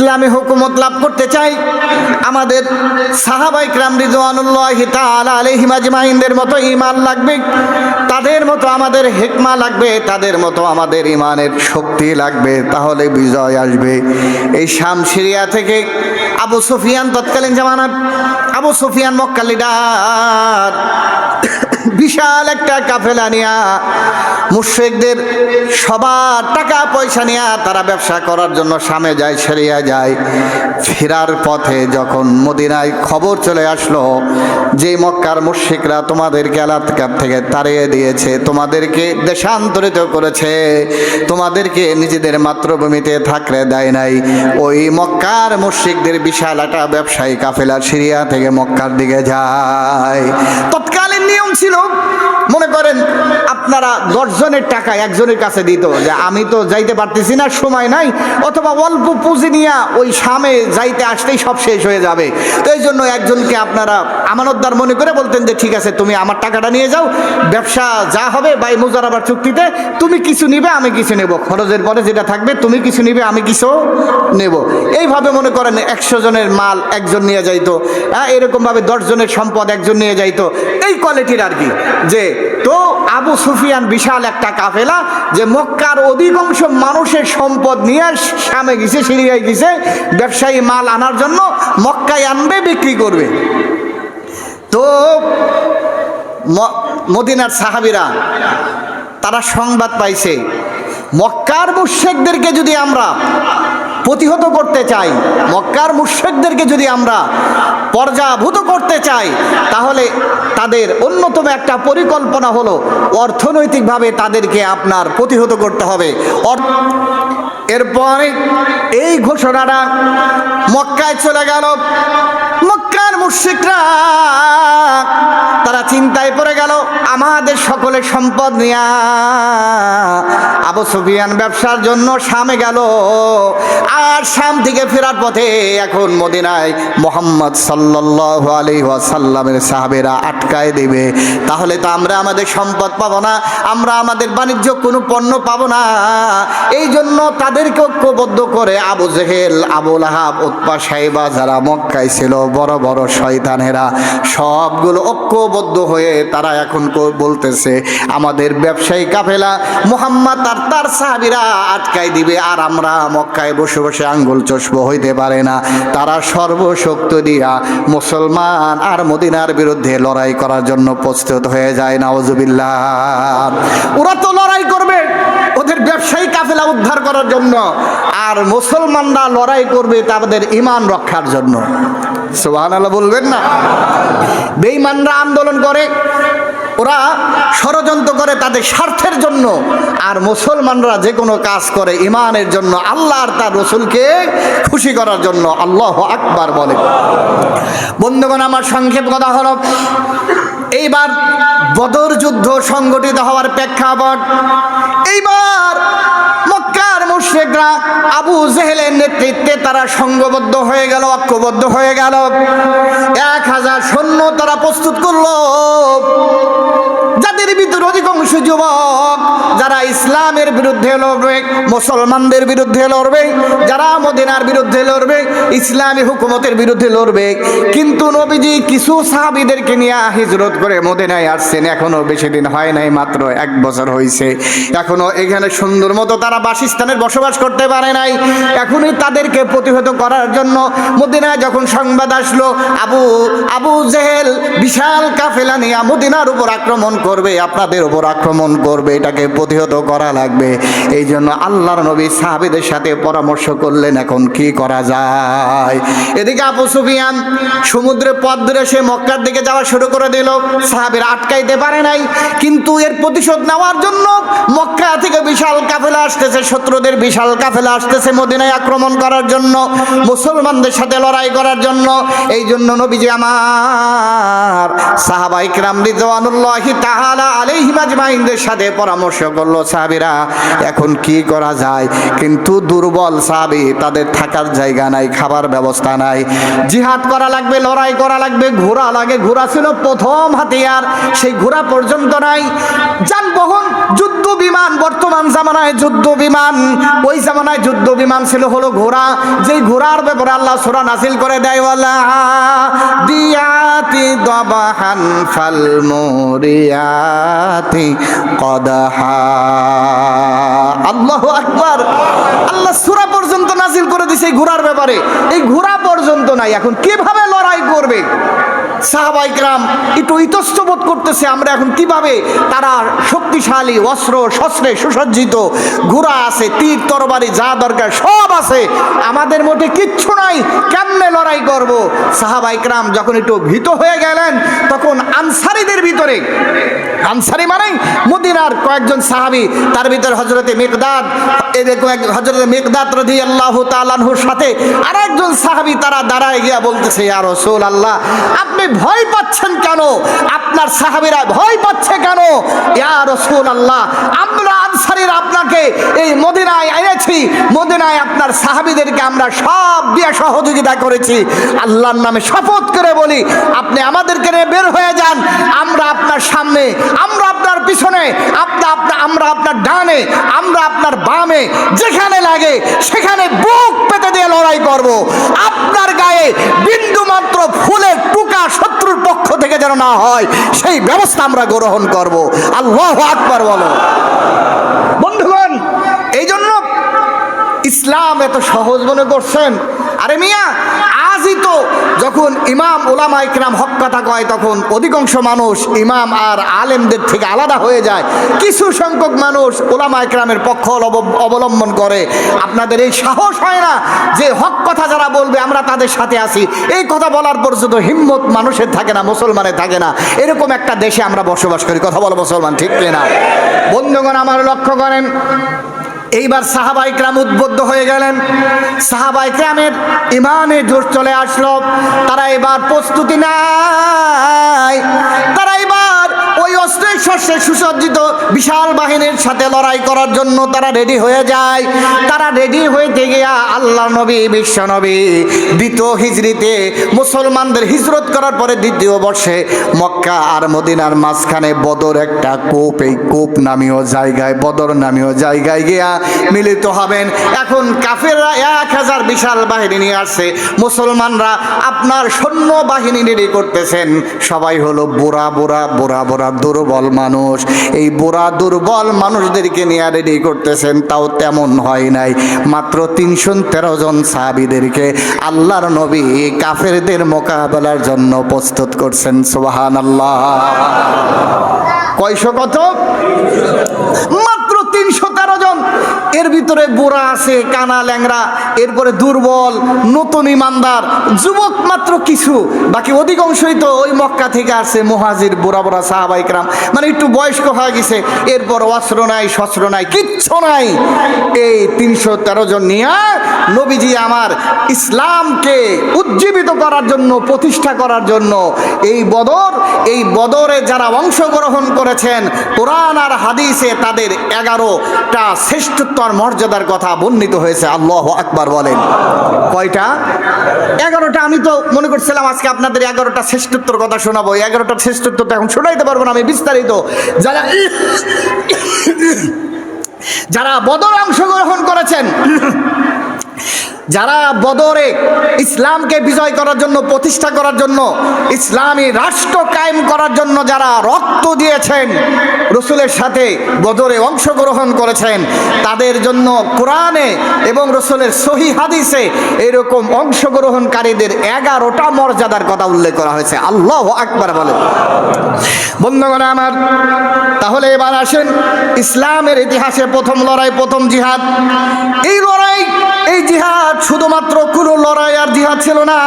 ইসলামী হুকুমত লাভ করতে চাই। আমাদের সাহাবাই ক্রাম রিজওয়ানুল্লাহ আজমাইনদের মতো ঈমান লাগবে, তাদের মতো আমাদের হেকমা লাগবে, তাদের মতো আমাদের ইমানের শক্তি লাগবে, তাহলে বিজয় আসবে। এই শাম সিরিয়া থেকে আবু সুফিয়ান তৎকালীন জামানার, আবু সুফিয়ান মক্কা লিডার বিশাল একটা কাফেলা নিয়া, মুশ্রিকদের সবার টাকা পয়সা নিয়ে তারা ব্যবসা করার জন্য সামে যায়, সেরিয়া যায়। ফেরার পথে যখন মদিনায় খবর চলে আসলো যে মক্কার মুশ্রিকরা তোমাদেরকে আলাতকার থেকে তাড়িয়ে দিয়েছে, তোমাদেরকে দেশান্তরিত করেছে, তোমাদেরকে নিজেদের মাতৃভূমিতে থাকলে দেয় নাই, ওই মক্কার মুশ্রিকদের বিশাল একটা ব্যবসায়ী কাফেলা সিরিয়া থেকে মক্কার দিকে যায়। তৎকালীন নিয়ম ছিল মনে করেন আপনারা দশজনের টাকা একজনের কাছে দিত, যে আমি তো যাইতে পারতেছি না, সময় নাই, অথবা অল্প পুঁজি নিয়ে ওই সামে যাইতে আসতেই সব শেষ হয়ে যাবে। তো এই জন্য একজনকে আপনারা আমানতদার মনে করে বলতেন যে, ঠিক আছে, তুমি আমার টাকাটা নিয়ে যাও, ব্যবসা যা হবে বাই মুজারাবার চুক্তিতে, তুমি কিছু নিবে, আমি কিছু নেব। খরচের পরে যেটা থাকবে, তুমি কিছু নিবে, আমি কিছু নেব। এইভাবে মনে করেন একশো জনের মাল একজন নিয়ে যাইতো হ্যাঁ এরকমভাবে দশজনের সম্পদ একজন নিয়ে যাইতো। এই কোয়ালিটির আর কি। যে, তো আবু সুফিয়ান বিশাল একটা কাফেলা যে মক্কার অধিকাংশ মানুষের সম্পদ নিয়ে সামে গেছে সিরিয়ায় গেছে, ব্যবসায়ী মাল আনার জন্য মক্কায় আনবে, বিক্রি করবে। তো মদিনার সাহাবিরা, তারা সংবাদ পাইছে, মক্কার মুশেকদেরকে যদি আমরা প্রতিহত করতে চাই। মক্কার মুশেকদেরকে যদি আমরা পর্যাভূত করতে চাই, তাহলে তাদের অন্যতম একটা পরিকল্পনা হলো অর্থনৈতিকভাবে তাদেরকে আপনার প্রতিহত করতে হবে। এরপরে এই ঘোষণাটা মক্কায় চলে গেল। মক্কার মুশিকরা তারা চিন্তায় পড়ে গেল, আমাদের সকলের সম্পদ নিয়া। আবু সুফিয়ান ব্যবসার জন্য শামে গেল। আর শাম থেকে ফেরার পথে এখন মদিনায় মোহাম্মদ সাল্লাল্লাহু আলাইহি ওয়াসাল্লামের সাহাবেরা আটকায় দেবে। তাহলে তো আমরা আমাদের সম্পদ পাবো না, আমরা আমাদের বাণিজ্য কোনো পণ্য পাবো না। এই জন্য তাদেরকে ঐক্যবদ্ধ করে আবু জেহেল আবুল আহাব উৎপা সাহেবা যারা মক্কায় ছিল, বড় বড় শয়তানেরা সবগুলো ঐক্যবদ্ধ হয়ে তারা এখন বলতেছে, আমাদের ব্যবসায়ী কাফেলা মোহাম্মদ আর তার সাহাবিরা আটকায় দিবে আর আমরা মক্কায় বসে বসে আঙ্গুল চষব হইতে পারে না। তারা সর্বশক্ত দিয়া মুসলমান আর মদিনার বিরুদ্ধে লড়াই করার জন্য প্রস্তুত হয়ে যায় না নাওজুবিল্লাহ ওরা তো লড়াই করবে, ওদের ব্যবসায়ী কাফেলা উদ্ধার করার জন্য। আর মুসলমানরা লড়াই করবে তাদের ইমান রক্ষার জন্য। সোহান বলবেন না? বেঈমানরা আন্দোলন করে ওরা ষড়যন্ত্র করে তাদের স্বার্থের জন্য। আর মুসলমানরা যে কোনো কাজ করে ইমানের জন্য, আল্লাহ আর তার রসুলকে খুশি করার জন্য। আল্লাহ আকবার বলে। বন্ধুগণ, আমার সংক্ষেপ কথা হল, এইবার বদর যুদ্ধ সংগঠিত হওয়ার প্রেক্ষাপট এইবার মক্কার মুশ্রেকরা আবু জেহেলের নেতৃত্বে তারা সংঘবদ্ধ হয়ে গেল, ঐক্যবদ্ধ হয়ে গেল। এক হাজার সৈন্য তারা প্রস্তুত করল। যাদের অধিকাংশ যুবক, যারা ইসলামের বিরুদ্ধে লড়বে, মুসলমানদের বিরুদ্ধে লড়বে, যারা মদিনার বিরুদ্ধে লড়বে, ইসলামী হুকুমতের বিরুদ্ধে লড়বে। কিন্তু নবীজি কিছু সাহাবিদেরকে নিয়ে হিজরত করে মদিনায় আসছেন। এখনও বেশি দিন হয় নাই, মাত্র এক বছর হয়েছে এখনও এখানে সুন্দর মতো তারা বাসস্থানের বসবাস করতে পারে নাই। এখনই তাদেরকে প্রতিহত করার জন্য মদিনায় যখন সংবাদ আসলো, আবু আবু জেহেল বিশাল কাফেলা নিয়ে মদিনার উপর আক্রমণ করবে। আপনাদের উপর আক্রমণ করবে, এটাকে প্রতিহত করা লাগবে। এই জন্য আল্লাহর নবী সাহাবিদের সাথে পরামর্শ করলেন, এখন কি করা যায়? এদিকে আবু সুফিয়ান সমুদ্রে পথ ধরে সে মক্কার দিকে যাওয়া শুরু করে দিল। সাহাবিরা আটকাইতে পারে নাই, কিন্তু এর প্রতিশোধ নেওয়ার জন্য মক্কা থেকে বিশাল কাফেলা আসতেছে, শত্রুদের বিশাল কাফেলা আসতেছে মদিনায় আক্রমণ করার জন্য, মুসলমানদের সাথে লড়াই করার জন্য। এই জন্য নবীজি আমার সাহাবা ইকরাম রিজওয়ানুল্লাহি তাআলা আলাইহিম আজমাইনদের সাথে পরামর্শ করল, সাহাবিরা, এখন কি করা যায়? কিন্তু দুর্বল সাহাবি তাদের থাকার জায়গা নাই, খাবার ব্যবস্থা নাই। জিহাদ করা লাগবে, লড়াই করা লাগবে, ঘোড়া লাগে, ঘোড়া ছিল প্রথম হাতিয়ার, সেই ঘোড়া পর্যন্ত নাই। যুদ্ধ বিমান, বর্তমান জামানায় যুদ্ধ বিমান। ওই জামানায় যুদ্ধ বিমান ছিল হলো ঘোড়া। যেই ঘোড়ার ব্যাপারে আল্লাহ সুরা নাসিল করে দেয় আল্লাহ দিয়াতি দবাহান ফাল মুরিয়াতি কদাহা। আল্লাহু আকবার। আল্লাহ সুরা পর্যন্ত নাজিল করে দিছে এই ঘোড়ার ব্যাপারে। এই ঘোড়া পর্যন্ত নাই। এখন কীভাবে লড়াই করবে? সাহাবাইকরাম একটু ইতস্ত বোধ করতেছে, আমরা এখন কীভাবে তারা শক্তিশালী, অস্ত্র, শস্ত্রে সুসজ্জিত ঘোড়া আছে, তীর, তরবারি, যা দরকার সব আছে। আমাদের মধ্যে কিচ্ছু নাই, কেমনে লড়াই করব? সাহাবাইকরাম যখন একটু ভীত হয়ে গেলেন, তখন আনসারিদের ভিতরে, আনসারি মানে মদিনার কয়েকজন সাহাবি, তার ভিতরে হজরতে মেকদাদ এরকম হজরতে মেকদাদ রদি আল্লাহ তালানহুর সাথে আর একজন সাহাবি তারা দাঁড়ায় গিয়া বলতেছে, ইয়া রসুল আল্লাহ আপনি ভয় পাচ্ছেন কেন? আপনার সাহাবিরা ভয় পাচ্ছে কেন? ইয়া রসুল আল্লাহ আমরা আনসারিরা আপনাকে এই মদিনায় এনেছি। মদিনায় আপনার সাহাবিদেরকে আমরা সব দিয়ে সহযোগিতা করেছি। আল্লাহর নামে শপথ করে বলি, আপনি আমাদেরকে নিয়ে বের হয়ে যান। আমরা আপনার সামনে, আমরা আপনার পিছনে, আপনা আপনা, আমরা আপনার ডানে, আমরা আপনার বামে, যেখানে লাগে, সেখানে বুক পেতে দিয়ে লড়াই করব। আপনার গায়ে বিন্দু মাত্র ফুলের টুকা শত্রুর পক্ষ থেকে যেন না হয়, সেই ব্যবস্থা আমরা গ্রহণ করব। আল্লাহ আকবার বলো। বন্ধুগণ এই জন্য ইসলাম এত সহজ মনে করছেন। আরে মিয়া আজই তো যখন ইমাম ওলামা ইকরাম হক কথা কয়, তখন অধিকাংশ মানুষ ইমাম আর আলেমদের থেকে আলাদা হয়ে যায়। কিছু সংখ্যক মানুষ ওলামা ইকরামের পক্ষ অবলম্বন করে। আপনাদের এই সাহস হয় না যে হক কথা যারা বলবে, আমরা তাদের সাথে আছি। এই কথা বলার পর্যন্ত হিম্মত মানুষের থাকে না, মুসলমানের থাকে না, এরকম একটা দেশে আমরা বসবাস করি। কথা বলো মুসলমান, ঠিক কিনা? বন্ধুগণ, আমার লক্ষ্য করেন এইবার সাহাবাই ক্রাম উদ্বুদ্ধ হয়ে গেলেন। সাহাবাই ক্রামের ইমানে জোর চলে আসলো। তারা এবার প্রস্তুতি নাই তারা এবার ওই অস্ত্রের শস্যে সুসজ্জিত বিশাল বাহিনীর সাথে লড়াই করার জন্য তারা রেডি হয়ে যায়। তারা রেডি হইতে গিয়া আল্লাহ নবী, বিশ্ব নবী, দ্বিতীয় হিজড়িতে মুসলমানদের হিজরত করার পরে দ্বিতীয় বর্ষে মক্কা আর মদিনার মাঝখানে বদর একটা কোপ, এই কোপ নামীয় জায়গায়, বদর নামীয় জায়গায় গিয়া মিলিত হবেন। এখন কাফেররা এক হাজার বিশাল বাহিনী নিয়ে আসছে। মুসলমানরা আপনার সৈন্য বাহিনী রেডি করতেছেন। সবাই হলো বুড়া বুড়া বুড়া বুড়া, দুর্বল মানুষ। এই বুড়া দুর্বল মানুষদেরকে নিয়ে রেডি করতেছেন, তাও তেমন হয় নাই। মাত্র তিনশো তেরো জন সাহাবিদেরকে আল্লাহর নবী কাফেরদের মোকাবেলার জন্য প্রস্তুত করছেন সোহান আল্লাহ কয়শো কত? মাত্র তিনশো তেরো জন। এর ভিতরে বুড়া আছে, কানা ল্যাংরা এরপরে দুর্বল, নতুন ইমানদার, যুবক মাত্র কিছু, বাকি অধিকাংশই তো ওই মক্কা থেকে আসছে, মহাজির বুড়া বুড়া সাহাবাইকরাম মানে একটু বয়স্ক হয়ে গেছে, এরপর অস্ত্র নাই, শস্ত্র নাই, কিচ্ছু নাই। এই তিনশো তেরো জন নিয়ে নবীজি আমার ইসলামকে উজ্জীবিত করার জন্য, প্রতিষ্ঠা করার জন্য, এই বদর, এই বদরে যারা অংশগ্রহণ করেছেন, কোরআন আর হাদিসে তাদের এগারোটা শ্রেষ্ঠত্ব আর মর্যাদার কথা বর্ণিত হয়েছে, আল্লাহ আকবার বলেন। কয়টা? এগারোটা, আমি তো মনে করছিলাম আজকে আপনাদের এগারোটা শ্রেষ্ঠত্বর কথা শোনাবো। এগারোটা শ্রেষ্ঠত্ব তো এখন শোনাইতে পারব না আমি, বিস্তারিত। যারা যারা বদল অংশগ্রহণ করেছেন যারা বদরে ইসলামকে বিজয় করার জন্য, প্রতিষ্ঠা করার জন্য, ইসলামী রাষ্ট্র কায়েম করার জন্য যারা রক্ত দিয়েছেন, রসুলের সাথে বদরে অংশগ্রহণ করেছেন, তাদের জন্য কোরআনে এবং রসুলের সহি হাদিসে এরকম অংশগ্রহণকারীদের এগারোটা মর্যাদার কথা উল্লেখ করা হয়েছে। আল্লাহ আকবার বলে বন্ধুগণ আমার, তাহলে এবার আসেন ইসলামের ইতিহাসে প্রথম লড়াই, প্রথম জিহাদ। এই লড়াই এই জিহাদ শুধুমাত্র কোনো লড়াই আর জিহাদ ছিল না।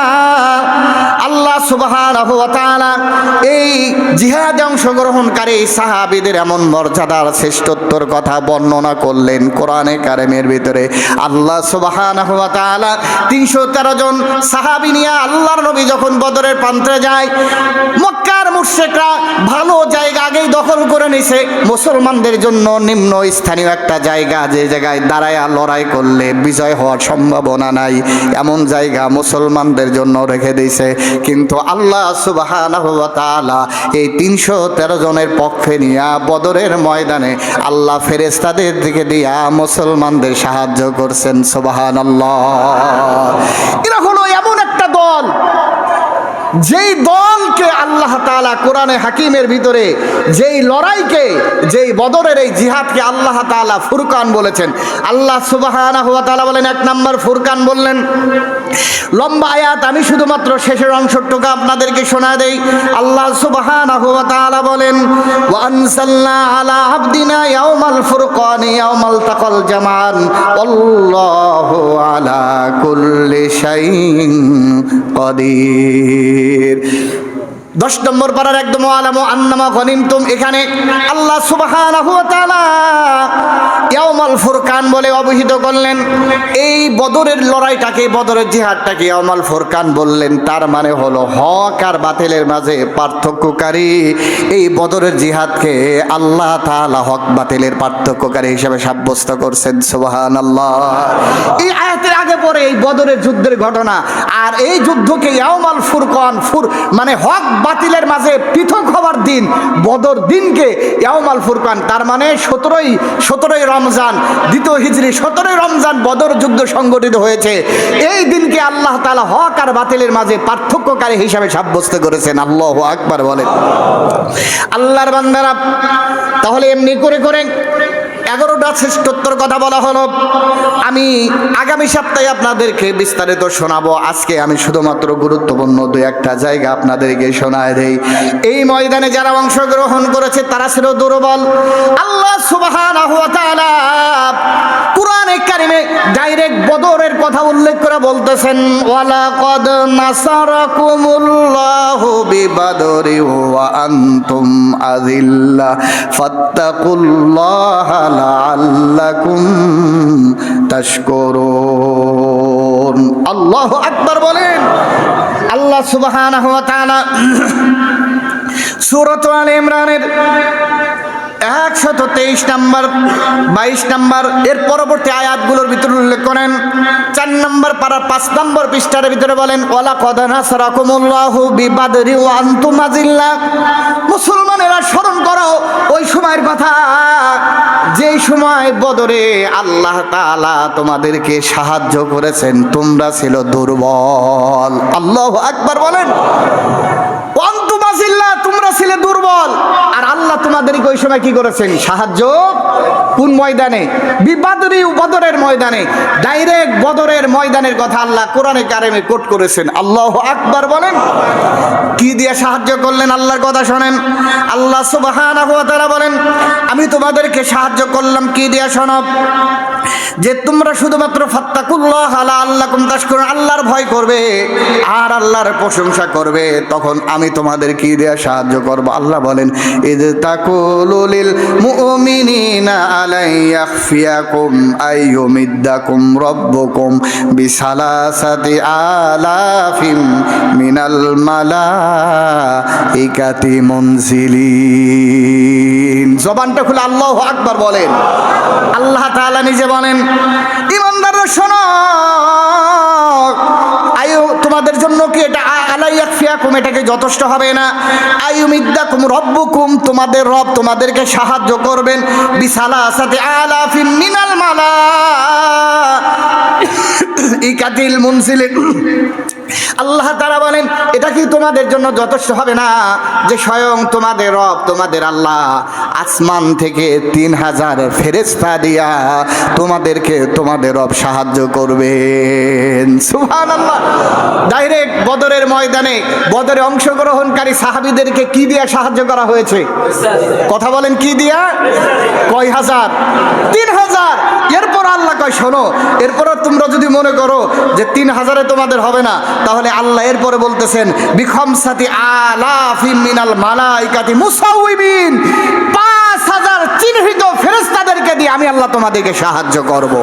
তাআলা, এই জিহাদে অংশগ্রহণকারী সাহাবীদের এমন মর্যাদার শ্রেষ্ঠত্বর কথা বর্ণনা করলেন কোরআনে কারিমের ভিতরে। আল্লাহ ওয়া তাআলা 313 জন সাহাবী নিয়ে আল্লাহর নবী যখন বদরের প্রান্তে যায়, মক্কার মুশরিকরা ভালো জায়গা আগেই দখল করে নিছে। মুসলমানদের জন্য নিম্ন স্থানীয় একটা জায়গা, যে জায়গায় দাঁড়ায় লড়াই করলে বিজয় হওয়ার সম্ভাবনা নাই। এমন জায়গা মুসলমানদের জন্য রেখে দিয়েছে। কিন্তু কিন্তু আল্লাহ তাআলা এই তিনশো তেরো জনের পক্ষে নিয়া বদরের ময়দানে আল্লাহ ফেরেস্তাদের দিকে দিয়া মুসলমানদের সাহায্য করছেন সুবাহান এরা হলো এমন একটা দল, যেই দলকে আল্লাহ তাআলা কোরআনে হাকিমের ভিতরে, যেই লড়াইকে, যেই বদরের এই জিহাদকে আল্লাহ তাআলা ফুরকান বলেছেন। আল্লাহ তাআলা বলেন, এক নাম্বার ফুরকান বললেন লম্বা আয়াত, আমি শুধুমাত্র শেষের অংশটুকু আপনাদেরকে শোনা দেই। আল্লাহ সুবহানাহু ওয়া তাআলা বলেন, ওয়া আনসালনা আলা আবদিনা ইয়াউমাল ফুরকানি ইয়াউমাল তাকাল জামান আল্লাহু আলা কুল্লি শাইইন কদির। দশ নম্বর পাড়ার একদম আলামো আন্নামা গনিমতুম, এখানে আল্লাহ তাআলা ইয়াউমাল ফুরকান বলে অভিহিত করলেন। এই বদরের লড়াইটাকে, বদরের জিহাদটাকে ইয়াউমাল ফুরকান বললেন। তার মানে হলো হক আর বাতিলের মাঝে পার্থক্যকারী। এই বদরের জিহাদকে আল্লাহ তাআলা হক, বাতিলের পার্থক্যকারী হিসেবে সাব্যস্ত করছেন সুবাহান আল্লাহ এই আয়াতের আগে পরে এই বদরের যুদ্ধের ঘটনা, আর এই যুদ্ধকে ইয়ামাল ফুরকান, ফুর মানে হক বাতিলের মাঝে পৃথক হওয়ার দিন, বদর দিনকে ইয়াউমাল ফুরকান, তার মানে সতেরোই সতেরোই রমজান, দ্বিতীয় হিজড়ি সতেরোই রমজান বদর যুদ্ধ সংগঠিত হয়েছে। এই দিনকে আল্লাহ তালা হক আর বাতিলের মাঝে পার্থক্যকারী হিসাবে সাব্যস্ত করেছেন। আল্লাহ আকবার বলেন। আল্লাহর বান্দারা, তাহলে এমনি করে করে এগারোটা শ্রেষ্ঠত্বর কথা বলা হলো। আমি আগামী সপ্তাহে আপনাদেরকে বিস্তারিত শোনাবো। আজকে আমি শুধুমাত্র গুরুত্বপূর্ণ দু একটা জায়গা আপনাদেরকে শোনায় দেই। এই ময়দানে যারা অংশগ্রহণ করেছে, তারা ছিল দুর্বল। আল্লাহ তাআলা কুরআনে কারিমে ডাইরেক্ট বদরের কথা উল্লেখ করে বলতেছেন ওয়ালা কদ নাসারাকুমুল্লাহু বিবাদরি ওয়া আনতুম আযিল্লা ফাত্তাকুল্লাহা লাআল্লাকুম তাশকুরুন। আল্লাহ আকবার বলেন। আল্লাহ সুবহানাহু ওয়া তাআলা সূরাত আলে ইমরানের একশত তেইশ নাম্বার, বাইশ নাম্বার, এর পরবর্তী আয়াতগুলোর ভিতরে উল্লেখ করেন। চার নম্বর পারা পাঁচ নম্বর পৃষ্ঠার ভিতরে বলেন ওলা কদানা সারাকুমুল্লাহু বিবাদরি ও আন্তুমাজিল্লা মুসলমানেরা স্মরণ করো, ওই সময়ের কথা। যেই সময় বদরে আল্লাহ তাআলা তোমাদেরকে সাহায্য করেছেন, তোমরা ছিল দুর্বল। আল্লাহ আকবার বলেন ছিলে দুর্বল। আর আল্লাহ ওই সময় কি করেছেন? সাহায্য? কোন ময়দানে? বদরের ময়দানে। ডাইরেক্ট বদরের ময়দানের কথা আল্লাহ কারেমে করেছেন। আল্লাহ আকবার বলেন। কি দিয়ে সাহায্য করলেন? আল্লাহর কথা শোনেন। আল্লাহ বলেন, আমি তোমাদেরকে সাহায্য করলাম। কি দিয়ে শোনব যে তোমরা শুধুমাত্র ফাত্তাকুল্লাহ আলা আল্লাকুম তাশকুরুন, আল্লাহর ভয় করবে আর আল্লাহর প্রশংসা করবে, তখন আমি তোমাদের কি দেয়া সাহায্য করব? আল্লাহ বলেন ইদ তাকুলুলিল মুমিনিনা আলাইয়াখফিয়াকুম আইয়ুমিদ্দাকুম রাব্বুকুম বিসালাসাতি আলাফিম মিনাল মালাইকাতি মুনজিলিন। জবানটা খুলে আল্লাহু আকবার বলেন। আল্লাহ তাআলা নিজে বলেন, ইমানদাররা শোনো, আয়ু তোমাদের জন্য কি এটা আলাইয়াকফিয়াকুম এটাকে যথেষ্ট হবে না? আয়ু আয়ুমিদ্দাকুম রব্বুকুম, তোমাদের রব তোমাদেরকে সাহায্য করবেন বিসালা আসাতে আলাফিম মিনাল মালা ইকাতিল মুনসিলিন। আল্লাহ তারা বলেন, এটা কি তোমাদের জন্য যথেষ্ট হবে না যে স্বয়ং তোমাদের রব, তোমাদের আল্লাহ আসমান থেকে তিন হাজার ফেরেস্তা দিয়া তোমাদেরকে তোমাদের রব সাহায্য করবেন? ডাইরেক্ট বদরের ময়দানে বদরে অংশগ্রহণকারী সাহাবিদেরকে কি দিয়া সাহায্য করা হয়েছে? কথা বলেন, কি দিয়া? কয় হাজার? তিন হাজার। এরপর আল্লাহ কয়, শোনো, এরপরও তোমরা যদি মনে করো যে তিন হাজারে তোমাদের হবে না তাহলে আল্লাহ এরপরে বলতেছেন বিখম সাথী আলাফি মিনাল মালাইকাতি মুসাউবিন পাঁচ হাজার চিহ্নিত ফেরেস্তাদেরকে দিয়ে আমি আল্লাহ তোমাদেরকে সাহায্য করব।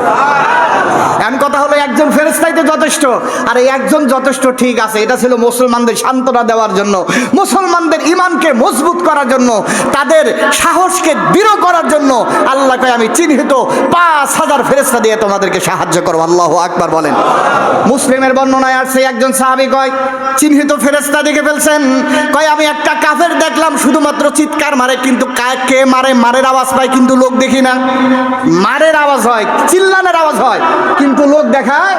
এমন কথা হলো একজন ফেরেস্তাই তো যথেষ্ট, আর এই একজন যথেষ্ট ঠিক আছে, এটা ছিল মুসলমানদের সান্ত্বনা দেওয়ার জন্য। মুসলমানদের ইমানকে মজবুত করার জন্য, তাদের সাহসকে দৃঢ় করার জন্য আল্লাহকে আমি চিহ্নিত পাঁচ হাজার ফেরেস্তা দিয়ে তোমাদেরকে সাহায্য করব। আল্লাহ আকবার বলেন। মুসলিমের বর্ণনায় আসছে একজন সাহাবি কয়, চিহ্নিত ফেরেস্তা দেখে ফেলছেন? কয়, আমি একটা কাফের দেখলাম, শুধুমাত্র চিৎকার মারে, কিন্তু কা- মারে? মারের আওয়াজ পায়, কিন্তু লোক দেখি না। মারের আওয়াজ হয়, চিল্লানের আওয়াজ হয়, কিন্তু লোক দেখায়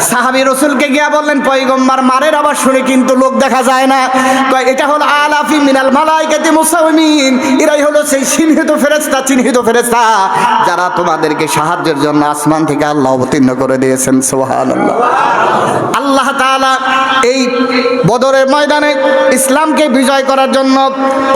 সাহাবি রসুলকে গিয়া বললেন, পয়গম্বার, মারের আওয়াজ শুনে কিন্তু লোক দেখা যায় না। কয়, এটা হলো আলাফি মিনাল মালাইকাতি মুসাউমিন এরাই হলো সেই চিহ্নিত ফেরেস্তা চিহ্নিত ফেরেস্তা যারা তোমাদেরকে সাহায্যের জন্য আসমান থেকে আল্লাহ অবতীর্ণ করে দিয়েছেন। সুবহানাল্লাহ। আল্লাহ তাআলা এই বদরের ময়দানে ইসলামকে বিজয় করার জন্য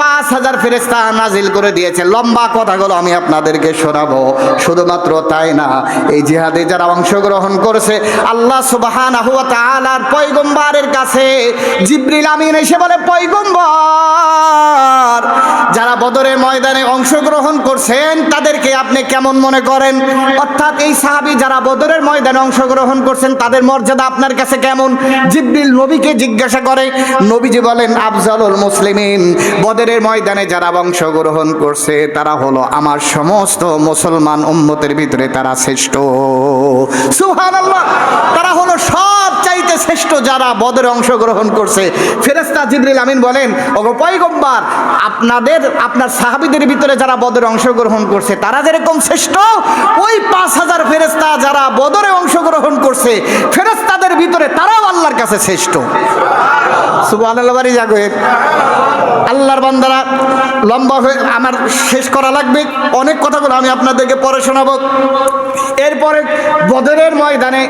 পাঁচ হাজার ফেরেস্তা নাজিল করে দিয়েছে। লম্বা কথাগুলো আমি আপনাদেরকে শোনাবো। শুধুমাত্র তাই না, এই জিহাদে যারা অংশগ্রহণ করেছে, আল্লাহ সুবহানাহু ওয়া তাআলার কাছে জিবরিল আমিন এসে বলে, পয়গম্বর, যারা বদরের ময়দানে অংশগ্রহণ করছেন, তাদেরকে আপনি কেমন মনে করেন? অর্থাৎ এই সাহাবী যারা বদরের ময়দানে অংশগ্রহণ করছেন, তাদের মর্যাদা আপনার কাছে কেমন? জিব্রিল নবীকে জিজ্ঞাসা করে, নবীজি বলেন, আফজালুল মুসলিমিন, বদরের ময়দানে যারা অংশগ্রহণ করছে, তারা হলো আমার সমস্ত মুসলমান উম্মতের ভিতরে তারা শ্রেষ্ঠ। সুহান তারা হলো সব চাইতে শ্রেষ্ঠ যারা বদরে অংশগ্রহণ করছে ফেরেস্তা জিবরিল আমিন বলেন, ওগো আপনাদের, আপনার সাহাবীদের ভিতরে যারা বদরে অংশগ্রহণ করছে, তারা যেরকম শ্রেষ্ঠ, ওই পাঁচ হাজার ফেরেস্তা যারা বদরে অংশগ্রহণ করছে ফেরেস্তাদের ভিতরে তারাও আল্লাহর কাছে শ্রেষ্ঠ। সুবহানাল্লাহ, বাড়ি জাগে আল্লাহর বান্দারা, লম্বা হয়ে আমার শেষ করা লাগবে। অনেক কথাগুলো আমি আপনাদেরকে পরে শোনাবো। এরপরে বদরের ময়দানে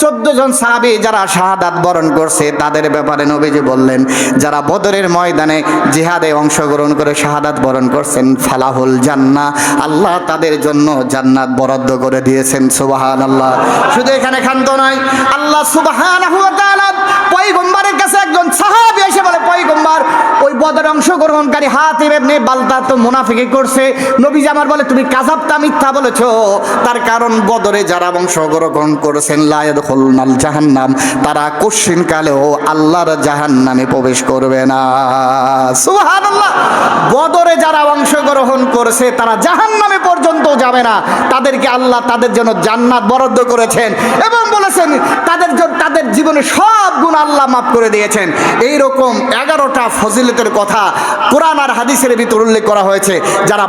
চোদ্দ জন সাহাবি যারা শাহাদাত বরণ করছে, তাদের ব্যাপারে নবীজি বললেন, যারা বদরের ময়দানে জিহাদে অংশগ্রহণ করে শাহাদাত বরণ করছেন, ফালাহুল জান্না আল্লাহ তাদের জন্য জান্নাত বরাদ্দ করে দিয়েছেন সুবাহান আল্লাহ শুধু এখানে ক্ষান্ত নয়, আল্লাহ সুবাহান কাছে একজন সাহাবি এসে বলে ওই বদরে অংশগ্রহণকারী বালতা তো মুনাফিকি করছে। নবীজি আমার বলে, তুমি কাজাবটা মিথ্যা বলেছ। তার কারণ বদরে যারা অংশগ্রহণ করেছেন লায়দ খুলনাল জাহান্নাম, তারা কশিন কালেও আল্লাহর জাহান্নামে প্রবেশ করবে না। বদরে যারা অংশগ্রহণ করেছে, তারা জাহান্নামে পর্যন্ত যাবে না। তাদেরকে আল্লাহ তাদের জন্য জান্নাত বরাদ্দ করেছেন এবং বলেছেন, তাদের তাদের জীবনে সব গুণ আল্লাহ মাফ করে দিয়েছেন। এই রকম এগারোটা ফজিলতের কথা কোরআন আর হাদিসের ভিতর উল্লেখ করা হয়েছে, যারা